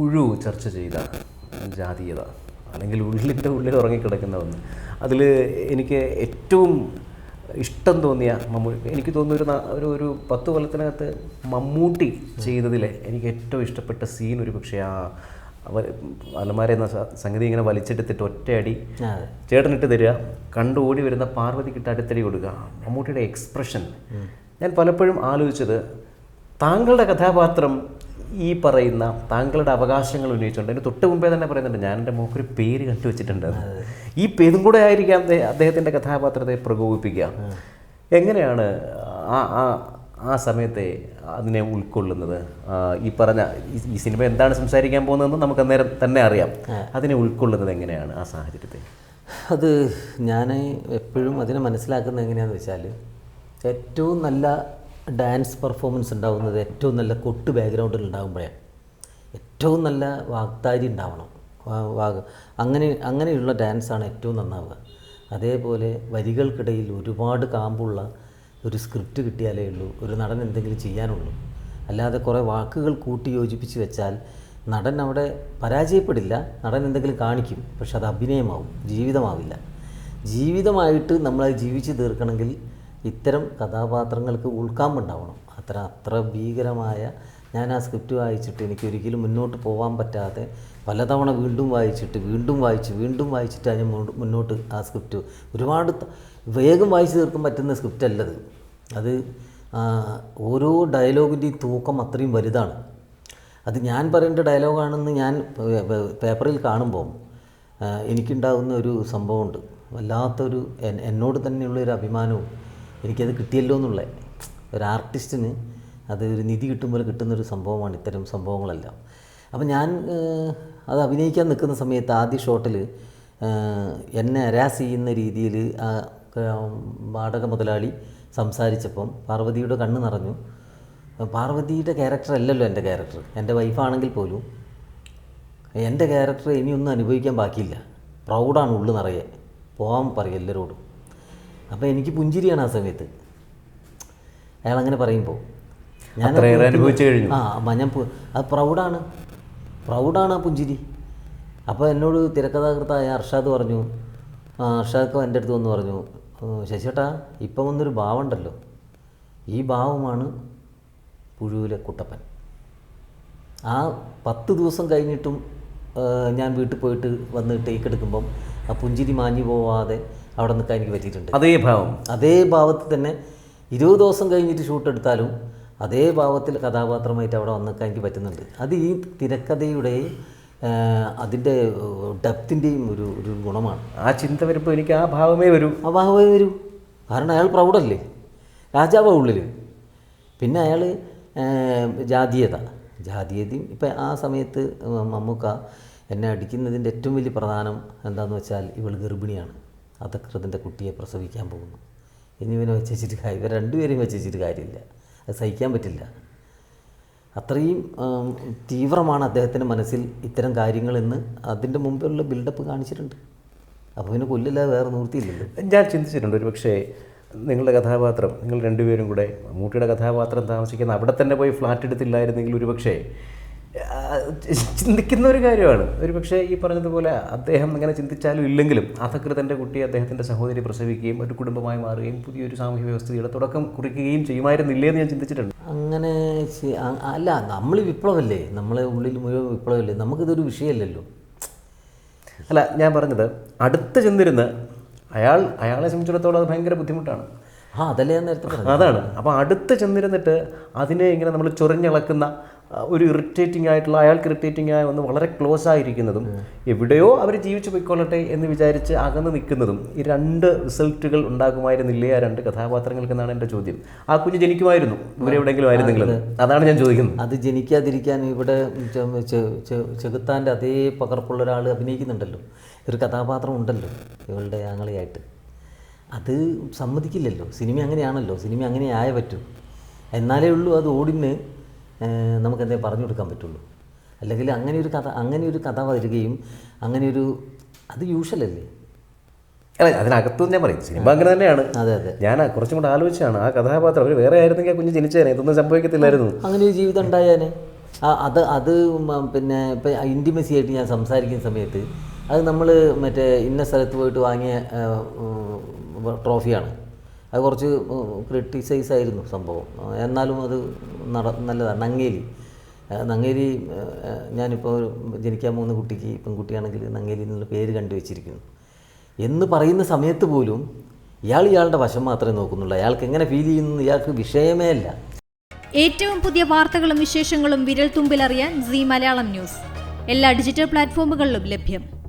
പുഴു ചർച്ച ചെയ്ത ജാതീയത അല്ലെങ്കിൽ ഉള്ളിന്റെ ഉള്ളിൽ ഉറങ്ങിക്കിടക്കുന്ന ഒന്ന്. അതിൽ എനിക്ക് ഏറ്റവും ഇഷ്ടം തോന്നിയ മമ്മൂ എനിക്ക് തോന്നുന്നു ഒരു ഒരു പത്ത് കൊല്ലത്തിനകത്ത് മമ്മൂട്ടി ചെയ്തതിൽ എനിക്ക് ഏറ്റവും ഇഷ്ടപ്പെട്ട സീൻ ഒരു പക്ഷേ ആ അലമാര എന്ന സംഗതി ഇങ്ങനെ വലിച്ചെടുത്തിട്ട് ഒറ്റയടി ചേട്ടനിട്ട് തരിക കണ്ടു ഓടി വരുന്ന പാർവതിക്കിട്ട് അടുത്തടി കൊടുക്കുക. മമ്മൂട്ടിയുടെ എക്സ്പ്രഷൻ ഞാൻ പലപ്പോഴും ആലോചിച്ചത് താങ്കളുടെ കഥാപാത്രം ഈ പറയുന്ന താങ്കളുടെ അവകാശങ്ങൾ ഉന്നയിച്ചുകൊണ്ട് അതിന് തൊട്ട് മുമ്പേ തന്നെ പറയുന്നുണ്ട് ഞാൻ എന്റെ മോക്കൊരു പേര് കണ്ടുവച്ചിട്ടുണ്ട്. ഈ പേരും കൂടെ ആയിരിക്കാം അദ്ദേഹ- അദ്ദേഹത്തിന്റെ കഥാപാത്രത്തെ പ്രകോപിപ്പിക്കുക. എങ്ങനെയാണ് ആ ആ ആ സമയത്തെ അതിനെ ഉൾക്കൊള്ളുന്നത്? ഈ പറഞ്ഞ ഈ- ഈ സിനിമ എന്താണ് സംസാരിക്കാൻ പോകുന്നതെന്ന് നമുക്ക് അന്നേരം തന്നെ അറിയാം. അതിനെ ഉൾക്കൊള്ളുന്നത് എങ്ങനെയാണ് ആ സാഹചര്യത്തെ? അത് ഞാൻ എപ്പോഴും അതിനെ മനസ്സിലാക്കുന്നത് എങ്ങനെയാണെന്ന് വെച്ചാൽ ഏറ്റവും നല്ല ഡാൻസ് പെർഫോമൻസ് ഉണ്ടാവുന്നത് ഏറ്റവും നല്ല കൊട്ട് ബാക്ക്ഗ്രൗണ്ടിൽ ഉണ്ടാകുമ്പോഴേ ഏറ്റവും നല്ല വാഗ്ദാരി ഉണ്ടാവണം. വാഗ് അങ്ങനെ അങ്ങനെയുള്ള ഡാൻസാണ് ഏറ്റവും നന്നാവുക. അതേപോലെ വരികൾക്കിടയിൽ ഒരുപാട് കാമ്പുള്ള ഒരു സ്ക്രിപ്റ്റ് കിട്ടിയാലേ ഉള്ളൂ ഒരു നടൻ എന്തെങ്കിലും ചെയ്യാനുള്ളൂ. അല്ലാതെ കുറേ വാക്കുകൾ കൂട്ടി യോജിപ്പിച്ച് വെച്ചാൽ നടൻ അവിടെ പരാജയപ്പെടില്ല നടൻ എന്തെങ്കിലും കാണിക്കും പക്ഷെ അത് അഭിനയമാവും ജീവിതമാവില്ല. ജീവിതമായിട്ട് നമ്മളത് ജീവിച്ച് തീർക്കണമെങ്കിൽ ഇത്തരം കഥാപാത്രങ്ങൾക്ക് ഉൾക്കാമ്പുണ്ടാവണം അത്ര അത്ര ഭീകരമായ ഞാൻ ആ സ്ക്രിപ്റ്റ് വായിച്ചിട്ട് എനിക്ക് ഒരിക്കലും മുന്നോട്ട് പോകാൻ പറ്റാതെ പലതവണ വീണ്ടും വായിച്ചിട്ട് വീണ്ടും വായിച്ച് വീണ്ടും വായിച്ചിട്ട് ഞാൻ മുന്നോട്ട് ആ സ്ക്രിപ്റ്റ് ഒരുപാട് വേഗം വായിച്ച് തീർക്കാൻ പറ്റുന്ന സ്ക്രിപ്റ്റ് അല്ലത്. അത് ഓരോ ഡയലോഗിന്റെയും തൂക്കം അത്രയും വലുതാണ്. അത് ഞാൻ പറയേണ്ട ഡയലോഗാണെന്ന് ഞാൻ പേപ്പറിൽ കാണുമ്പോൾ എനിക്കുണ്ടാകുന്ന ഒരു സംഭവമുണ്ട്. വല്ലാത്തൊരു എന്നോട് തന്നെയുള്ള ഒരു അഭിമാനവും എനിക്കത് കിട്ടിയല്ലോ എന്നുള്ള ഒരു ആർട്ടിസ്റ്റിന് അത് ഒരു നിധി കിട്ടുമ്പോൾ കിട്ടുന്നൊരു സംഭവമാണ് ഇത്തരം സംഭവങ്ങളെല്ലാം. അപ്പം ഞാൻ അത് അഭിനയിക്കാൻ നിൽക്കുന്ന സമയത്ത് ആദ്യ ഷോട്ടിൽ എന്നെ അരാസ് ചെയ്യുന്ന രീതിയിൽ ആ വാടക മുതലാളി സംസാരിച്ചപ്പം പാർവതിയുടെ കണ്ണ് നിറഞ്ഞു. പാർവതിയുടെ ക്യാരക്ടർ അല്ലല്ലോ എന്റെ ക്യാരക്ടർ എന്റെ വൈഫാണെങ്കിൽ പോലും എന്റെ ക്യാരക്ടർ ഇനിയൊന്നും അനുഭവിക്കാൻ ബാക്കിയില്ല. പ്രൗഡാണ് ഉള്ളു നിറയെ. പോകാൻ പറയും എല്ലാവരോടും. അപ്പോൾ എനിക്ക് പുഞ്ചിരിയാണ് ആ സമയത്ത്. അയാൾ അങ്ങനെ പറയുമ്പോൾ ഞാൻ അനുഭവിച്ചു കഴിഞ്ഞു. ആ ഞാൻ അത് പ്രൗഡാണ്. പ്രൗഡാണ് ആ പുഞ്ചിരി. അപ്പോൾ എന്നോട് തിരക്കഥാകൃത്തായ അർഷാദ് പറഞ്ഞു അർഷാദ് എന്റെ അടുത്ത് വന്ന് പറഞ്ഞു ശശിട്ടാ ശശിയേട്ടാ ഇപ്പം വന്നൊരു ഭാവമുണ്ടല്ലോ. ഈ ഭാവമാണ് പുഴുവിലെ കുട്ടപ്പൻ. ആ പത്ത് ദിവസം കഴിഞ്ഞിട്ടും ഞാൻ വീട്ടിൽ പോയിട്ട് വന്ന് ടേക്ക് എടുക്കുമ്പം ആ പുഞ്ചിരി മാഞ്ഞു പോവാതെ അവിടെ നിൽക്കാൻ എനിക്ക് പറ്റിയിട്ടുണ്ട്. അതേ ഭാവം. അതേ ഭാവത്തിൽ തന്നെ ഇരുപത് ദിവസം കഴിഞ്ഞിട്ട് ഷൂട്ട് എടുത്താലും അതേ ഭാവത്തിൽ കഥാപാത്രമായിട്ട് അവിടെ വന്നേക്കാൻ എനിക്ക് പറ്റുന്നുണ്ട്. അത് ഈ തിരക്കഥയുടെയും അതിന്റെ ഡെപ്തിന്റെയും ഒരു ഒരു ഗുണമാണ്. ആ ചിന്ത വരുമ്പോൾ എനിക്ക് ആ ഭാവമേ വരൂ. ആ ഭാവമേ വരൂ. കാരണം അയാൾ പ്രൗഢല്ലേ? രാജാവാ ഉള്ളിൽ പിന്നെ അയാൾ ജാതീയത. ജാതീയതയും ഇപ്പം ആ സമയത്ത് മമ്മൂക്ക എന്നെ അടിക്കുന്നതിന്റെ ഏറ്റവും വലിയ പ്രധാനം എന്താണെന്ന് വെച്ചാൽ ഇവൾ ഗർഭിണിയാണ്. അധകൃതിന്റെ കുട്ടിയെ പ്രസവിക്കാൻ പോകുന്നു. എന്നിവനെ വെച്ചിട്ട് കാര്യം ഇവർ രണ്ടുപേരെയും വെച്ചിട്ട് കാര്യമില്ല. അത് സഹിക്കാൻ പറ്റില്ല. അത്രയും തീവ്രമാണ് അദ്ദേഹത്തിന്റെ മനസ്സിൽ ഇത്തരം കാര്യങ്ങളെന്ന് അതിന്റെ മുമ്പിലുള്ള ബിൽഡപ്പ് കാണിച്ചിട്ടുണ്ട്. അപ്പോൾ പിന്നെ കൊല്ലില്ലാതെ വേറെ നിവൃത്തിയില്ലല്ലോ. ഞാൻ ചിന്തിച്ചിട്ടുണ്ട് ഒരു പക്ഷേ നിങ്ങളുടെ കഥാപാത്രം നിങ്ങൾ രണ്ടുപേരും കൂടെ മമ്മൂട്ടിയുടെ കഥാപാത്രം താമസിക്കുന്ന അവിടെ തന്നെ പോയി ഫ്ലാറ്റ് എടുത്തില്ലായിരുന്നെങ്കിൽ ഒരു പക്ഷേ ചിന്തിക്കുന്ന ഒരു കാര്യമാണ്. ഒരു പക്ഷേ ഈ പറഞ്ഞതുപോലെ അദ്ദേഹം ഇങ്ങനെ ചിന്തിച്ചാലും ഇല്ലെങ്കിലും അധകൃതന്റെ കുട്ടി അദ്ദേഹത്തിന്റെ സഹോദരി പ്രസവിക്കുകയും ഒരു കുടുംബമായി മാറുകയും പുതിയൊരു സാമൂഹ്യ വ്യവസ്ഥയുടെ തുടക്കം കുറിക്കുകയും ചെയ്യുമായിരുന്നില്ലേ എന്ന് ഞാൻ ചിന്തിച്ചിട്ടുണ്ട്. അങ്ങനെ അല്ല നമ്മൾ വിപ്ലവമല്ലേ? നമ്മളെ ഉള്ളിൽ മുഴുവൻ വിപ്ലവമല്ലേ? നമുക്കിതൊരു വിഷയമല്ലല്ലോ. അല്ല ഞാൻ പറഞ്ഞത് അടുത്ത് ചെന്നിരുന്ന് അയാൾ അയാളെ സംബന്ധിച്ചിടത്തോളം അത് ഭയങ്കര ബുദ്ധിമുട്ടാണ്. ആ അതല്ലേ ഞാൻ നേരത്തെ അതാണ്. അപ്പോൾ അടുത്ത് ചെന്നിരുന്നിട്ട് അതിനെ ഇങ്ങനെ നമ്മൾ ചൊറിഞ്ഞിളക്കുന്ന ഒരു ഇറിറ്റേറ്റിംഗ് ആയിട്ടുള്ള അയാൾക്ക് ഇറിറ്റേറ്റിംഗ് ആയ ഒന്ന് വളരെ ക്ലോസ് ആയിരിക്കുന്നതും എവിടെയോ അവർ ജീവിച്ചു പോയിക്കൊള്ളട്ടെ എന്ന് വിചാരിച്ച് അകന്ന് നിൽക്കുന്നതും ഈ രണ്ട് റിസൾട്ടുകൾ ഉണ്ടാകുമായിരുന്നില്ലേ ആ രണ്ട് കഥാപാത്രങ്ങൾക്ക് എന്നാണ് എന്റെ ചോദ്യം. ആ കുഞ്ഞ് ജനിക്കുമായിരുന്നു ഇവരെവിടെയെങ്കിലും ആയിരുന്നെങ്കിലും അതാണ് ഞാൻ ചോദിക്കുന്നത്. അത് ജനിക്കാതിരിക്കാൻ ഇവിടെ ചെകുത്താന്റെ അതേ പകർപ്പുള്ള ഒരാൾ അഭിനയിക്കുന്നുണ്ടല്ലോ. ഒരു കഥാപാത്രം ഉണ്ടല്ലോ ഇവളുടെ ആങ്ങളെയായിട്ട്. അത് സമ്മതിക്കില്ലല്ലോ. സിനിമ അങ്ങനെയാണല്ലോ. സിനിമ അങ്ങനെ ആയേ പറ്റൂ. എന്നാലേ ഉള്ളൂ അത് ഓടിന് നമുക്ക് എന്തെങ്കിലും പറഞ്ഞു കൊടുക്കാൻ പറ്റുള്ളൂ. അല്ലെങ്കിൽ അങ്ങനെ ഒരു കഥ അങ്ങനെ ഒരു കഥ വരികയും അങ്ങനെ ഒരു അത് യൂഷ്വലല്ലേ അല്ല? അതിനകത്തും ഞാൻ പറയും സിനിമ അങ്ങനെ തന്നെയാണ്. അതെ അതെ. ഞാൻ കുറച്ചും കൂടെ ആലോചിച്ചാണ് ആ കഥാപാത്രം അവർ വേറെ ആയിരുന്നെങ്കിൽ കുഞ്ഞ് ജനിച്ചേനെ ഇതൊന്നും സംഭവിക്കത്തില്ലായിരുന്നു. അങ്ങനെ ഒരു ജീവിതം ഉണ്ടായാനെ. ആ അത് അത് പിന്നെ ഇപ്പം ഇന്റിമസി ആയിട്ട് ഞാൻ സംസാരിക്കുന്ന സമയത്ത് അത് നമ്മൾ മറ്റേ ഇന്ന സ്ഥലത്ത് പോയിട്ട് വാങ്ങിയ ട്രോഫിയാണ് അത് കുറച്ച് ക്രിട്ടിസൈസ് ആയിരുന്നു സംഭവം. എന്നാലും അത് നട നല്ലതാണ് നങ്ങേലി. നങ്ങേലി ഞാനിപ്പോൾ ജനിക്കാൻ പോകുന്ന കുട്ടിക്ക് പെൺകുട്ടിയാണെങ്കിൽ നങ്ങേലി എന്നുള്ള പേര് കണ്ടുവച്ചിരിക്കുന്നു. എന്ന് പറയുന്ന സമയത്ത് പോലും ഇയാൾ ഇയാളുടെ വശം മാത്രമേ നോക്കുന്നുള്ളൂ. അയാൾക്ക് എങ്ങനെ ഫീൽ ചെയ്യുന്നു ഇയാൾക്ക് വിഷയമേ അല്ല. ഏറ്റവും പുതിയ വാർത്തകളും വിശേഷങ്ങളും വിരൽ തുമ്പിലറിയാൻ സി മലയാളം ന്യൂസ്. എല്ലാ ഡിജിറ്റൽ പ്ലാറ്റ്ഫോമുകളിലും ലഭ്യം.